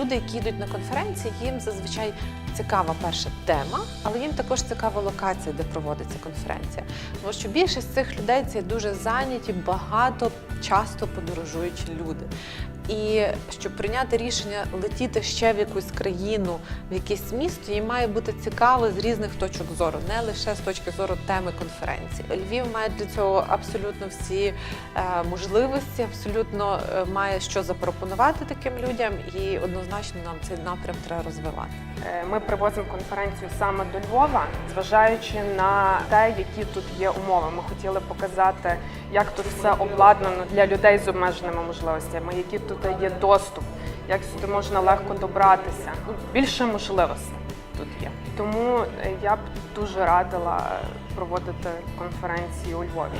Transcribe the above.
люди, які йдуть на конференції, їм зазвичай цікава перша тема, але їм також цікава локація, де проводиться конференція. Тому що більшість цих людей це дуже зайняті, багато часто подорожуючі люди. І щоб прийняти рішення летіти ще в якусь країну, в якесь місто, їм має бути цікаво з різних точок зору, не лише з точки зору теми конференції. Львів має для цього абсолютно всі е, можливості, абсолютно е, має що запропонувати таким людям, і однозначно нам цей напрям треба розвивати. Е, Ми привозимо конференцію саме до Львова, зважаючи на те, які тут є умови. Ми хотіли показати, як тут все обладнано для людей з обмеженими можливостями, який тут є доступ, як сюди можна легко добратися. Ну, Більше можливостей тут є. Тому я б дуже радила проводити конференції у Львові.